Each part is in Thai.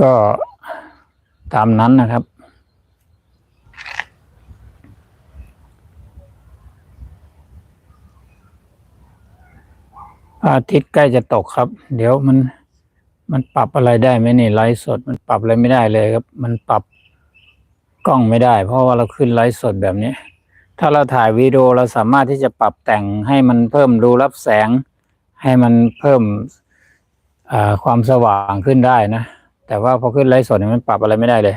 ก็ตามนั้นนะครับ อาทิตย์ใกล้จะตกครับ เดี๋ยวมันมันปรับอะไรได้ไหมนี่ไลฟ์สดมันปรับอะไรไม่ได้เลยครับ มันปรับกล้องไม่ได้ เพราะว่าเราขึ้นไลฟ์สดแบบนี้ ถ้าเราถ่ายวิดีโอเราสามารถที่จะปรับแต่งให้มันเพิ่มรูรับแสง ให้มันเพิ่มความสว่างขึ้นได้นะ แต่ว่าพอขึ้นไลฟ์สดเนี่ยมันปรับอะไรไม่ได้เลย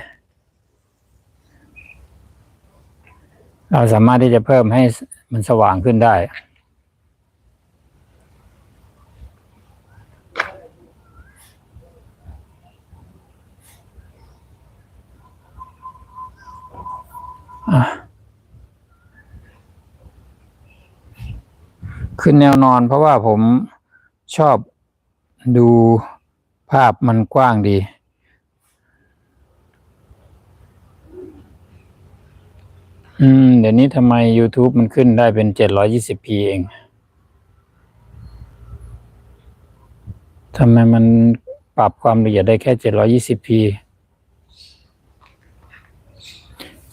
เราสามารถที่จะเพิ่มให้มันสว่างขึ้นได้ขึ้นแนวนอนเพราะว่าผมชอบดูภาพมันกว้างดี อืม เดี๋ยวนี้ทำไม YouTube มันขึ้นได้เป็น 720p เอง ทำไมมันปรับความละเอียดได้แค่ 720p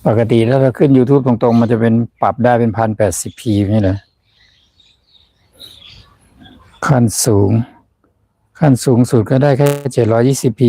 ปกติถ้าเราขึ้น YouTube ตรงๆ มันจะเป็นปรับได้เป็น 1080p นี่แหละขั้นสูง ขั้นสูงสุดก็ได้แค่ 720p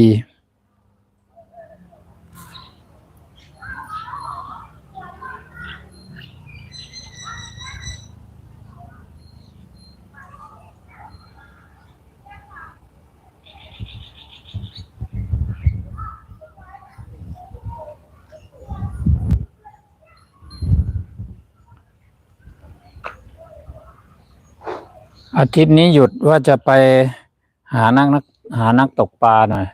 อาทิตย์นี้หยุดว่าจะไปหานักนักหานักตกปลาหน่อย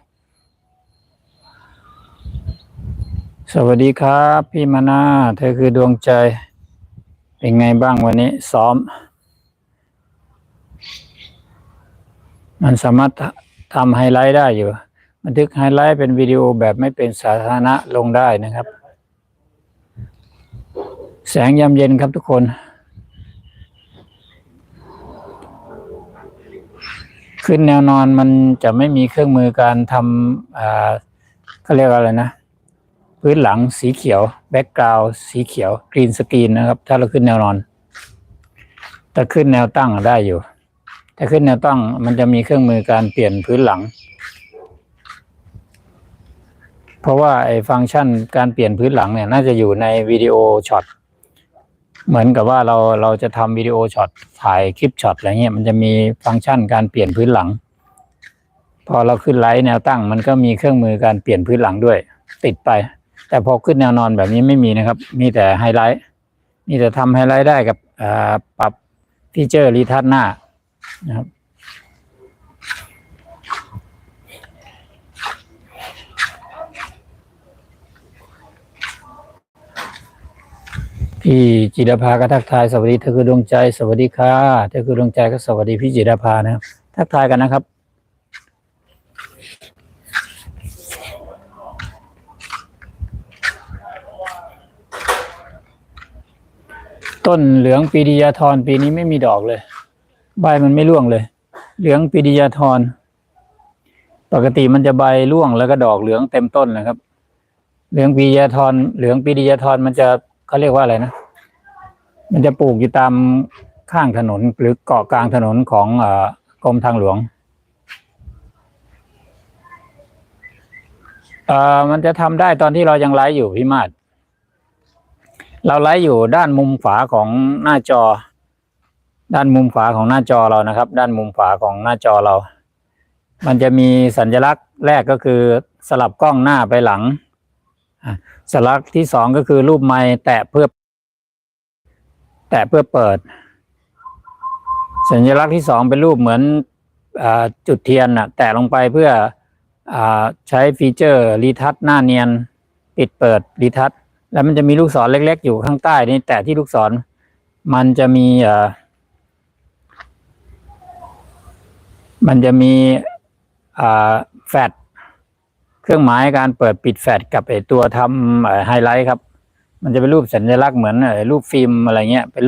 สวัสดีครับ พี่มานาเธอคือดวงใจ เป็นไงบ้างวันนี้ ซ้อม มันสามารถทำไฮไลท์ได้อยู่ บันทึกไฮไลท์เป็นวิดีโอแบบไม่เป็นสาธารณะลงได้นะครับ แสงยามเย็นครับทุกคน ขึ้นแนวนอนมันจะไม่มีเครื่องมือการทำเขาเรียกว่าอะไรนะ พื้นหลังสีเขียวแบ็กกราวสีเขียวกรีนสกรีนนะครับ ถ้าเราขึ้นแนวนอนแต่ขึ้นแนวตั้งอะได้อยู่ แต่ขึ้นแนวตั้งมันจะมีเครื่องมือการเปลี่ยนพื้นหลัง เพราะว่าไอ้ฟังก์ชันการเปลี่ยนพื้นหลังเนี่ย น่าจะอยู่ในวิดีโอช็อต เหมือนกับว่าเราเราจะทำวิดีโอช็อตถ่ายคลิปช็อตอะไรเงี้ยมันจะมีฟังก์ชันการเปลี่ยนพื้นหลัง พอเราขึ้นไลท์แนวตั้ง มันก็มีเครื่องมือการเปลี่ยนพื้นหลังด้วย ติดไป แต่พอขึ้นแนวนอนแบบนี้ไม่มีนะครับ มีแต่ไฮไลท์มีแต่ทำไฮไลท์ได้กับอ่าปรับฟีเจอร์รีทัชหน้านะครับ พี่จิรภาก็ทักทายสวัสดีเธอคือดวงใจสวัสดีค่ะเธอคือดวงใจก็สวัสดีพี่จิรภานะครับทักทายกันนะครับ ต้นเหลืองปีดียาธรปีนี้ไม่มีดอกเลย ใบมันไม่ร่วงเลย เหลืองปีดียาธรปกติมันจะใบร่วงแล้วก็ดอกเหลืองเต็มต้นนะครับ เหลืองปีดียาธรเหลืองปีดียาธรมันจะ เขาเรียกว่าอะไรนะ มันจะปลูกอยู่ตามข้างถนนหรือเกาะกลางถนนของอกรมทางหลวงเอ่อมันจะทำได้ตอนที่เรายังไลฟ์อยู่พี่มาศเราไลฟ์อยู่ด้านมุมขวาของหน้าจอ ด้านมุมขวาของหน้าจอเรานะครับ ด้านมุมขวาของหน้าจอเรา มันจะมีสัญลักษณ์แรกก็คือสลับกล้องหน้าไปหลัง สัญลักษณ์ที่สองก็คือรูปไม้แตะเพื่อ แตะเพื่อเปิด สัญลักษณ์ที่สองเป็นรูปเหมือนอจุดเทียนน่ะแตะลงไปเพื่ออใช้ฟีเจอร์รีทัชหน้าเนียน ปิดเปิดรีทัชแล้วมันจะมีลูกศรเล็ก ๆ อยู่ข้างใต้นี่แตะที่ลูกศร มันจะมีมันจะมีแฟลช เครื่องหมายการเปิดปิดแฟลชกับไอตัวทำไฮไลท์ครับ มันจะเป็นรูปสัญลักษณ์เหมือนรูปฟิล์มอะไรเงี้ยเป็น